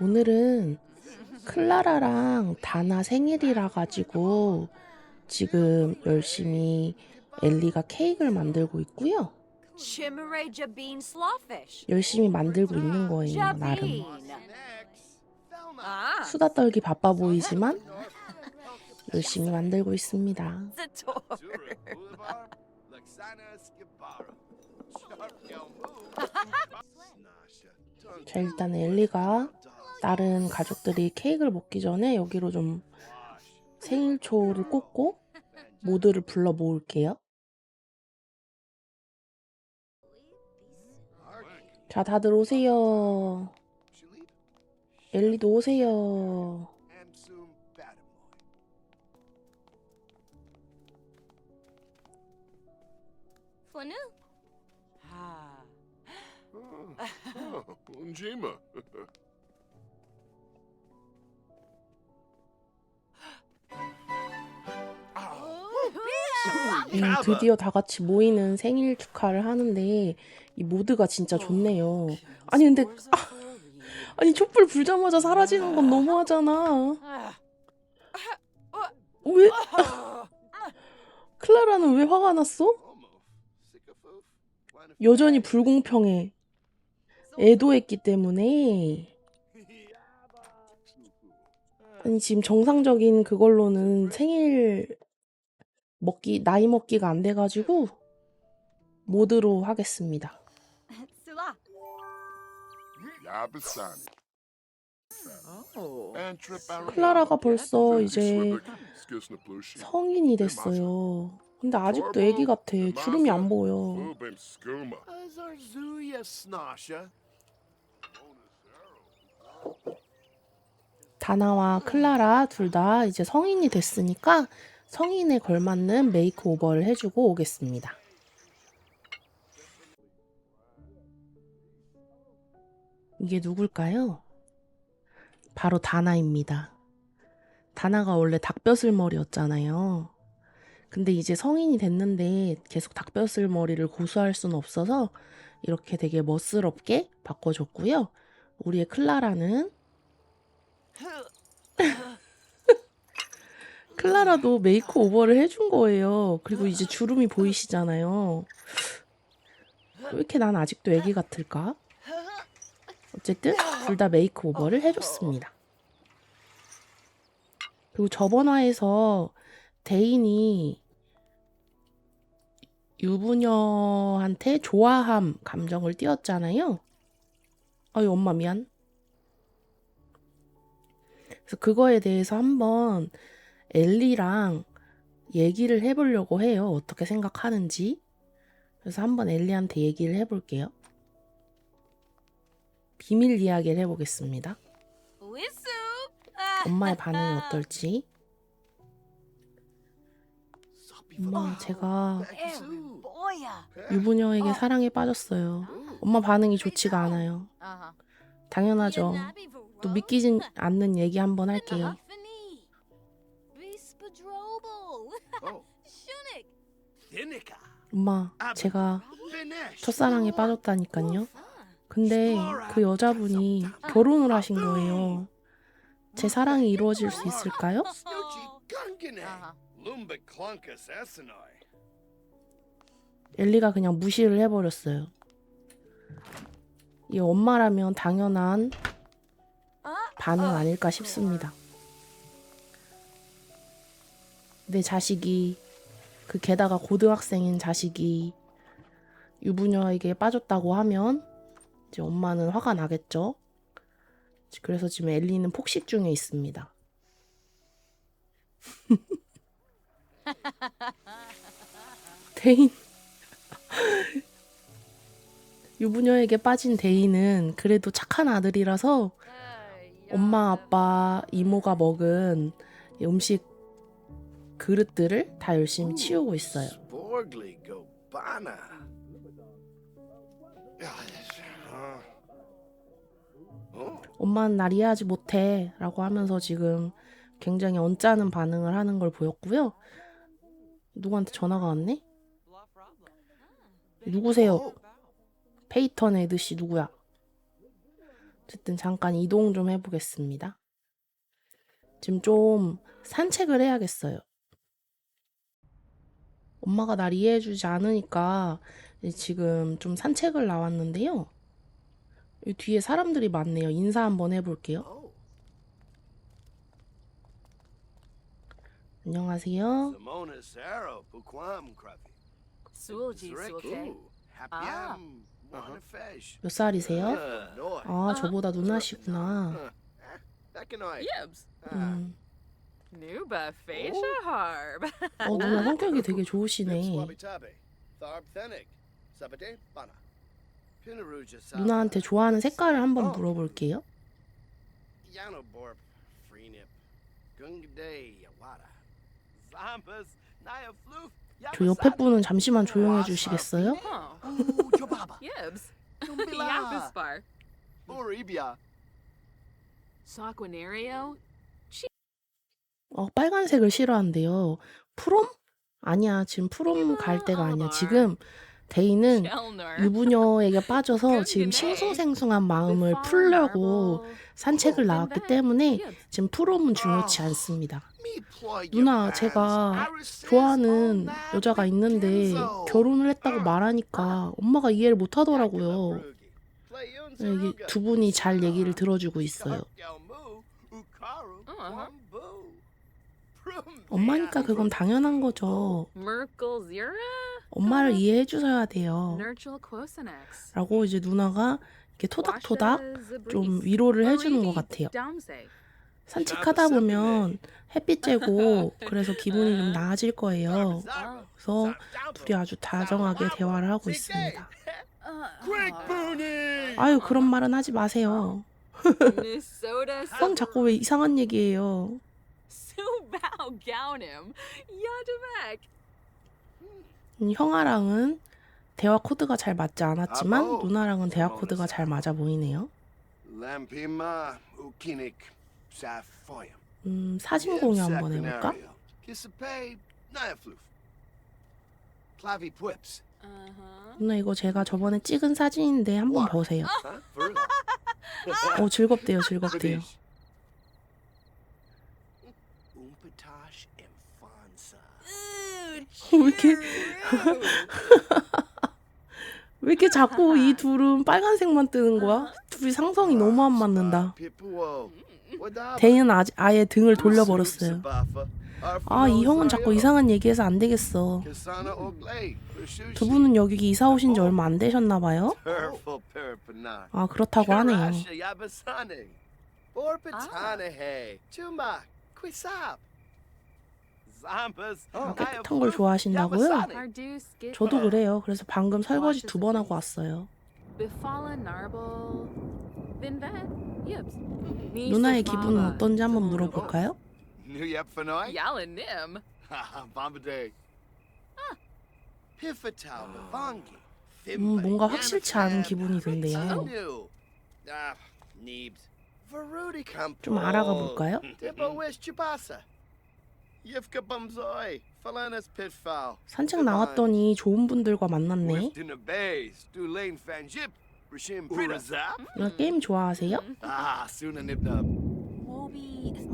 오늘은 클라라랑 다나 생일이라 가지고 지금 열심히 엘리가 케이크를 만들고 있고요. 열심히 만들고 있는 거예요, 나름. Ah, 수다 떨기 바빠 보이지만 열심히 만들고 있습니다. 자, 일단 엘리가 다른 가족들이 케이크를 먹기 전에 여기로 좀 생일 초를 꽂고 모두를 불러 모을게요. 자, 다들 오세요. 엘리도 오세요. Flanu. Ah. Oh, Njima. 음, 드디어 다 같이 모이는 생일 축하를 하는데 이 모드가 진짜 좋네요. 아니 근데 아, 아니 촛불 불자마자 사라지는 건 너무하잖아. 왜 클라라는 왜 화가 났어? 여전히 불공평해. 애도했기 때문에 아니 지금 정상적인 그걸로는 생일 먹기 나이 먹기가 안 돼가지고 모드로 하겠습니다. Trip 클라라가 벌써 이제. 성인이 됐어요. 근데 아직도 애기 같아. 주름이 안 보여. 다나와 클라라 둘 다 이제 성인이 됐으니까 성인에 걸맞는 메이크 오버를 해주고 오겠습니다. 이게 누굴까요? 바로 다나입니다. 다나가 원래 닭뼈슬 머리였잖아요. 근데 이제 성인이 됐는데 계속 닭뼈슬 머리를 고수할 수는 없어서 이렇게 되게 멋스럽게 바꿔줬고요. 우리의 클라라는 클라라도 메이크 오버를 해준 거예요. 그리고 이제 주름이 보이시잖아요. 왜 이렇게 난 아직도 애기 같을까? 어쨌든 둘 다 메이크 오버를 해줬습니다. 그리고 저번 화에서 대인이 유부녀한테 좋아함 감정을 띄었잖아요. 아유 엄마 미안. 그래서 그거에 대해서 한번 엘리랑 얘기를 해보려고 해요. 어떻게 생각하는지. 그래서 한번 엘리한테 얘기를 해볼게요. 비밀 이야기를 해보겠습니다. 엄마의 반응이 어떨지. 엄마, 제가 Boya. 유부녀에게 사랑에 빠졌어요. 엄마 반응이 좋지가 않아요. 당연하죠. 또 믿기진 않는 얘기 한번 할게요. 엄마, 제가. 첫사랑에 빠졌다니까요. 근데 그 여자분이 결혼을 하신 거예요. 제 사랑이 이루어질 수 있을까요? 엘리가 그냥 무시를 해버렸어요. 이 엄마라면 당연한 반응 아닐까 싶습니다. 내 자식이 그 게다가 고등학생인 자식이 유부녀에게 빠졌다고 하면 이제 엄마는 화가 나겠죠. 그래서 지금 엘리는 폭식 중에 있습니다. 대인 유부녀에게 빠진 대인은 그래도 착한 아들이라서 엄마 아빠 이모가 먹은 음식 그릇들을 다 열심히 치우고 있어요. Oh, 엄마는 날 이해하지 못해 라고 하면서 지금 굉장히 언짢은 반응을 하는 걸 보였고요. 누구한테 전화가 왔네? 누구세요? 페이턴 에드씨 누구야? 어쨌든 잠깐 이동 좀 해보겠습니다. 지금 좀 산책을 해야겠어요. 엄마가 날 이해해주지 않으니까 지금 좀 산책을 나왔는데요. 이 뒤에 사람들이 많네요. 인사 한번 해볼게요. 안녕하세요. 몇 살이세요? 아, 저보다 누나시구나. 음, Nuba Fascia Harb. 어, 누나 성격이 되게 좋으시네. 누나한테 좋아하는 색깔을 한번 물어볼게요. 저 옆에 분은 잠시만 조용해 주시겠어요? Oh. 어, 빨간색을 싫어한대요. 프롬? 아니야, 지금 프롬 갈 때가 아니야. 지금 데이는. 유부녀에게 빠져서 지금 싱숭생숭한 마음을 풀려고 산책을 나왔기 때문에 지금 프롬은 중요치 않습니다. 누나, 제가 좋아하는 "Oh, 여자가 있는데 Kenzo." 결혼을 했다고 말하니까 엄마가 이해를 못 하더라고요. 네. 두 분이 잘 얘기를 들어주고 있어요. 엄마니까 그건 당연한 거죠. 엄마를 이해해 주셔야 돼요. 라고 이제 누나가 이렇게 토닥토닥 좀 위로를 해주는 것 같아요. 산책하다 보면 햇빛 쬐고 그래서 기분이 좀 나아질 거예요. 그래서 둘이 아주 다정하게 대화를 하고 있습니다. 아유 그런 말은 하지 마세요. 형 자꾸 왜 이상한 얘기해요. Gaunim. Yadamek. 음, 형아랑은 대화 코드가 잘 맞지 않았지만 누나랑은 대화 코드가 잘 맞아 보이네요. Lampima, Ukinik, Safoyam. 음, 사진 공유 한번 해볼까? Kissipe, Niafloof. Clavi Pwips. Uh-huh. 누나 이거 제가 저번에 찍은 사진인데 한번 보세요. Huh? For real? 오 즐겁대요 즐겁대요. British. 왜 이렇게 왜 이렇게 자꾸 이 둘은 빨간색만 뜨는 거야? 둘이 상성이 너무 안 맞는다. 데이는 아직 아예 등을 돌려버렸어요. 아 이 형은 자꾸 이상한 얘기해서 안 되겠어. 두 분은 여기 이사 오신 지 얼마 안 되셨나 봐요? 아 그렇다고 하네요. 깨끗한 걸 좋아하신다고요? 저도 그래요. 그래서 방금 설거지 두 번 하고 왔어요. 누나의 기분은 어떤지 한번 물어볼까요? 음, 뭔가 확실치 않은 기분이. Ah, Camp. 좀 알아가 볼까요? 산책 나왔더니 좋은 분들과 만났네. 게임 좋아하세요? Ah.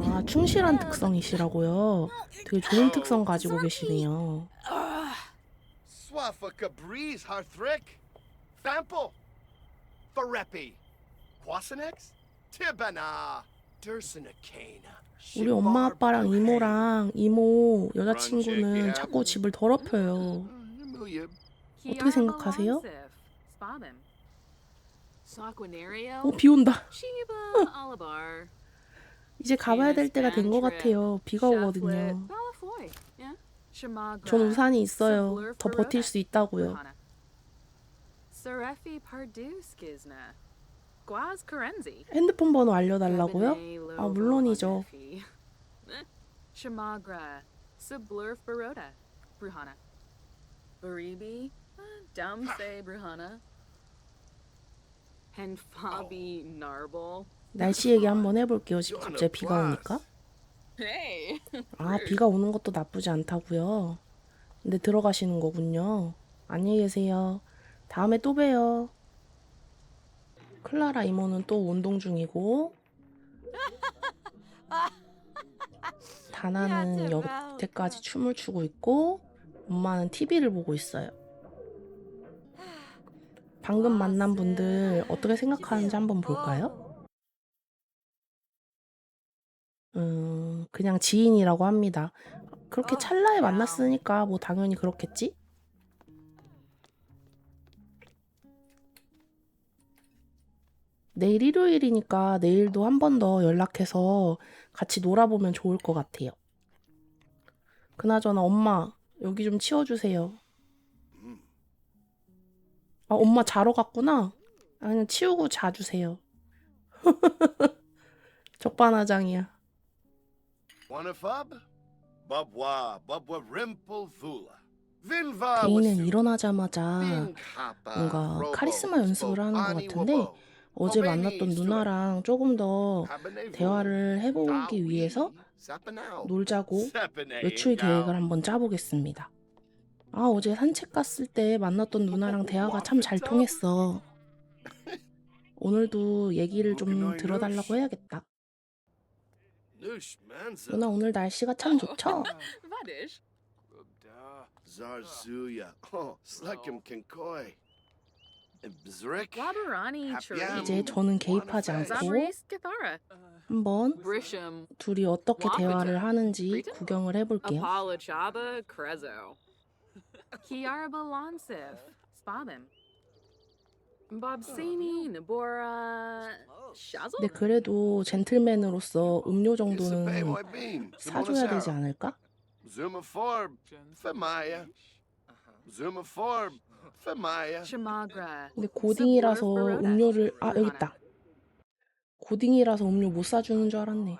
아 충실한 특성이시라고요. 되게 좋은 특성 가지고 계시네요. 우리 엄마 아빠랑 이모랑 이모 여자친구는 자꾸 집을 더럽혀요. 어떻게 생각하세요? 어, 비 온다. 이제 가봐야 될 때가 된 것 같아요. 비가 오거든요. 전 우산이 있어요. 더 버틸 수 있다고요. 핸드폰 번호 알려달라고요? 아, 물론이죠. Shamagra. Sublurf Baroda. Bruhana. Baribi. Dumse Bruhana. Henfabi Narble. 날씨 얘기 한번 해볼게요. 지금 갑자기 비가 오니까. Hey. 아, 비가 오는 것도 나쁘지 않다고요. 근데 들어가시는 거군요. 안녕히 계세요. 다음에 또 봬요. 클라라 이모는 또 운동 중이고 다나는 여태까지 춤을 추고 있고 엄마는 TV를 보고 있어요. 방금 만난 분들 어떻게 생각하는지 한번 볼까요? 음, 그냥 지인이라고 합니다. 그렇게 찰나에 만났으니까 뭐 당연히 그렇겠지? 내일 일요일이니까 내일도 한 번 더 연락해서 같이 놀아보면 좋을 것 같아요. 그나저나 엄마, 여기 좀 치워주세요. 아, 엄마 자러 갔구나? 아, 그냥 치우고 자주세요. 적반하장이야. 개인은 일어나자마자 뭔가 카리스마 연습을 하는 것 같은데 어제 만났던 누나랑 조금 더 대화를 해보기 위해서 놀자고 외출 계획을 한번 짜보겠습니다. 아, 어제 산책 갔을 때 만났던 누나랑 대화가 참 잘 통했어. 오늘도 얘기를 좀 들어달라고 해야겠다. 누나 오늘 날씨가 참 좋죠? Zarzuya. Oh, Slekim Kinkoi. Happy 이제 저는 개입하지 않고. 한번. 둘이 어떻게 대화를 하는지 구경을 해볼게요. 근데 그래도 젠틀맨으로서 음료 정도는. 사줘야 되지 않을까? Zuma Forb. Femaya. Zuma Forb. 근데 고딩이라서 음료를 아 여기 있다. 고딩이라서 음료 못 사주는 줄 알았네.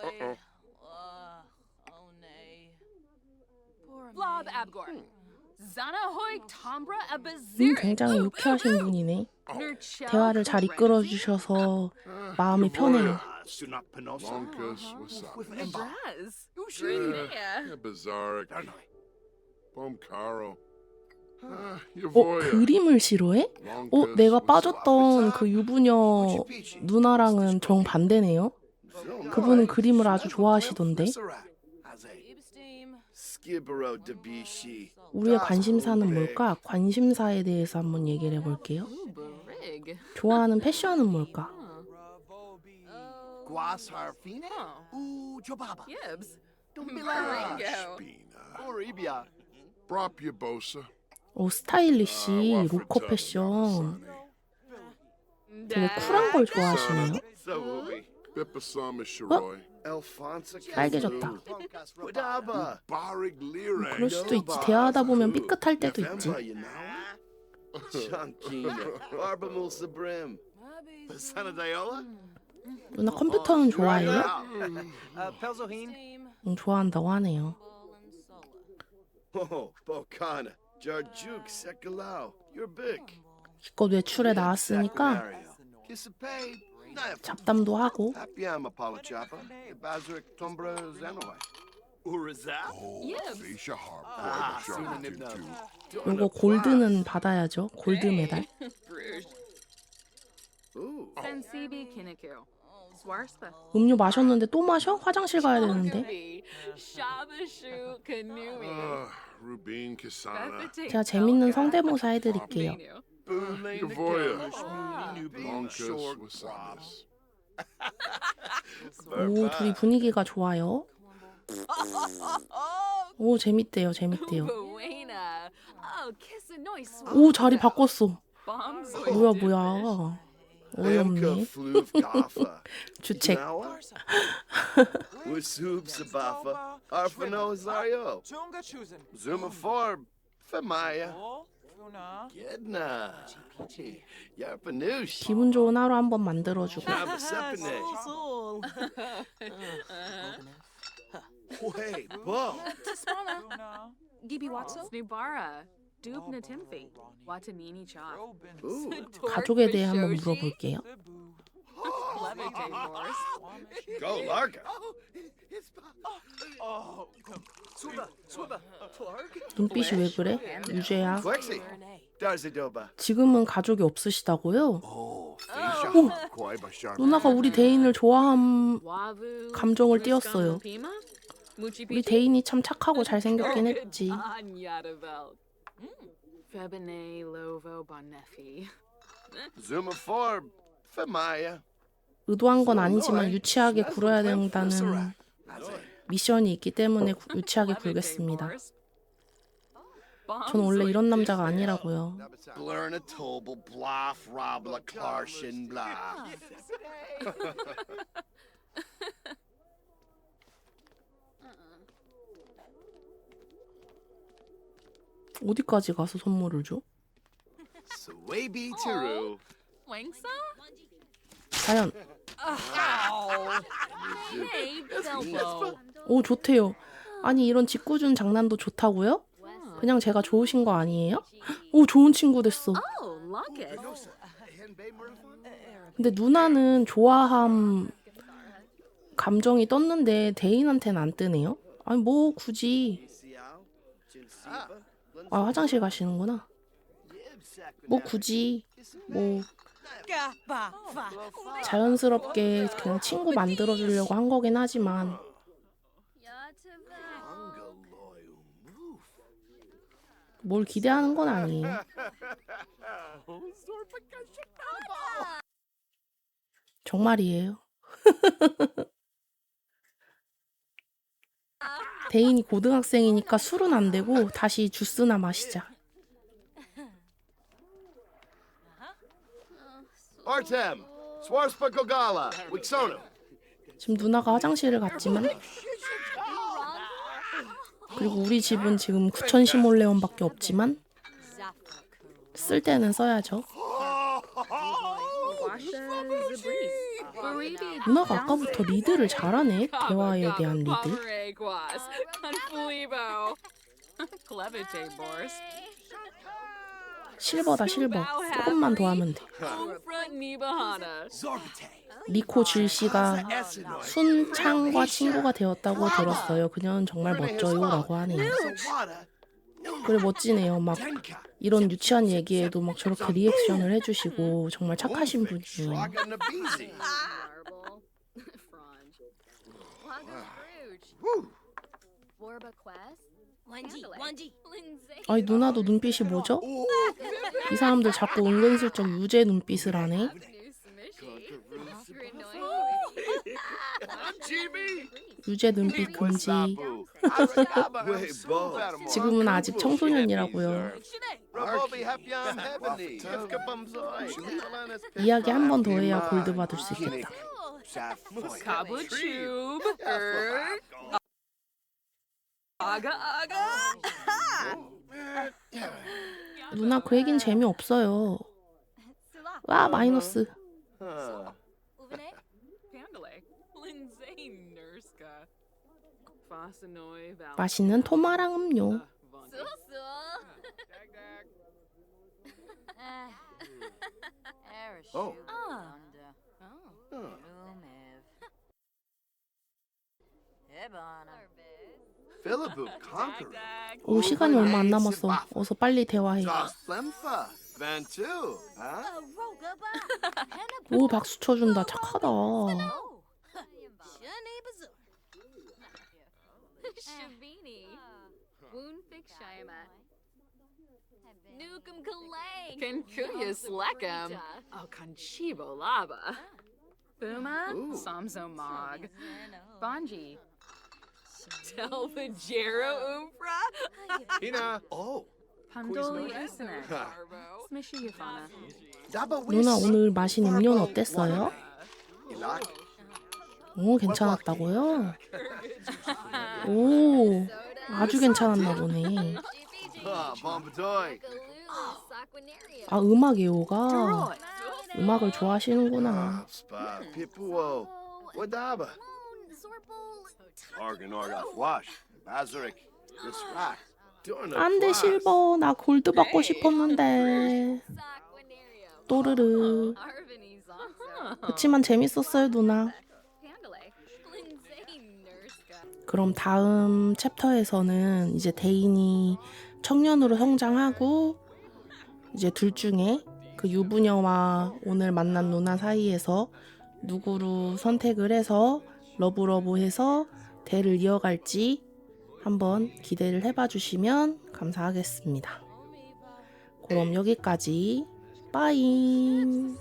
Oh, oh, Blob. Abgor. 음. 굉장히 유쾌하신 분이네. 대화를 잘 이끌어 주셔서 마음이 편해요. Ah, 어. 그림을 싫어해? 어, 내가 빠졌던 그 유부녀 누나랑은 정 반대네요. 그분은 그림을 아주 좋아하시던데. 우리의 관심사는 뭘까? 관심사에 대해서 한번 얘기를 해볼게요. 좋아하는 패션은 뭘까? Oh. 오, 스타일리시, 로커 패션. 되게 쿨한 걸 좋아하시네요. So 빨개졌다. Lire. 그럴 수도 있지. 대화하다 보면 삐끗할 때도 있지. 누나 컴퓨터는 좋아해요? Uh. 응, 좋아한다고 하네요. Oh. 기껏 외출에 나왔으니까. 잡담도 하고. Ah. 요거 골드는 받아야죠. 골드 메달. 음료 마셨는데 또 마셔? 화장실 가야 되는데. Ah. 제가 재밌는 성대모사 해드릴게요. Yavoya. Lonkus, what's up? this? 오, 둘이 분위기가 좋아요. 오, 재밌대요, 재밌대요. Oh. 오, 자리 바꿨어. 뭐야, 뭐야. 어이없네. 주책. Oh. 기분 좋은 하루 한번 만들어주고. 가족에 대해 한번 물어볼게요. Cebu. Levitate, Boris. Go. Oh. Clark? 눈빛이 왜 그래? 유재야. Flexi. Darzidoba. 지금은 가족이 없으시다고요? Oh. 누나가 우리 대인을 좋아함. 감정을 띄었어요. 우리 대인이 참 착하고 잘생겼긴 했지. Zuma Forb. 의도한 건 아니지만 유치하게 굴어야 된다는 미션이 있기 때문에 구- 유치하게 굴겠습니다. 저는 원래 이런 남자가 아니라고요. 어디까지 가서 선물을 줘? Swaby Tiru. Wangsa? 과연. 오 좋대요. 아니 이런 짓궂은 장난도 좋다고요? 그냥 제가 좋으신 거 아니에요? 오 좋은 친구 됐어. 근데 누나는 좋아함 감정이 떴는데 대인한테는 안 뜨네요. 아니 뭐 굳이 아 화장실 가시는구나. 뭐 굳이 뭐 자연스럽게 그냥 친구 만들어 주려고 한 거긴 하지만 뭘 기대하는 건 아니에요. 정말이에요. 대인이 고등학생이니까 술은 안 되고 다시 주스나 마시자. Artem. Swarspa Gogala. Wixonu. 지금 누나가 화장실을 갔지만 그리고 우리 집은 지금 9천 시몰레온밖에 없지만 쓸 때는 써야죠. 누나가 아까부터 리드를 잘하네. 대화에 대한 리드. 실버다 실버. 조금만 더 하면 돼. Nibahana. 리코 질씨가 순창과 친구가 되었다고 들었어요. 그녀는 정말 멋져요라고 하네요. 그래 멋지네요. 막 이런 유치한 얘기에도 막 저렇게 리액션을 해주시고 정말 착하신 분이에요. Quest? 아니 누나도 눈빛이 뭐죠? 이 사람들 자꾸 은근슬쩍 유재 눈빛을 하네. 유재 눈빛 금지. 지금은 아직 청소년이라고요. 이야기 한 번 더 해야 골드 받을 수 있겠다. Er. Aga aga. 누나 그 얘긴 재미없어요. 와 마이너스. 맛있는 토마랑 음료. So, so. Oh. Ah. Huh. Conqueror. 오 시간이 얼마 안 남았어. 어서 빨리 대화해. Vantu. Huh? 오 박수 쳐준다. 착하다. Kalang. Oh, Conchibo Lava. Buma. Ooh. Mog. Delvajero Umpra. Hina. Oh. 누나 오늘 마신 음료는 어땠어요? 오 괜찮았다고요? 오 아주 괜찮았나 보네. Ah. 아 음악 Roy. 음악을 좋아하시는구나. 안돼 실버 나 골드 받고 싶었는데. 또르르. 그치만 재밌었어요, 누나. 그럼 다음 챕터에서는 이제 대인이 청년으로 성장하고 이제 둘 중에 그 유부녀와 오늘 만난 누나 사이에서 누구로 선택을 해서 러브러브해서 대를 이어갈지 한번 기대를 해봐 주시면 감사하겠습니다. 그럼 여기까지 빠잉.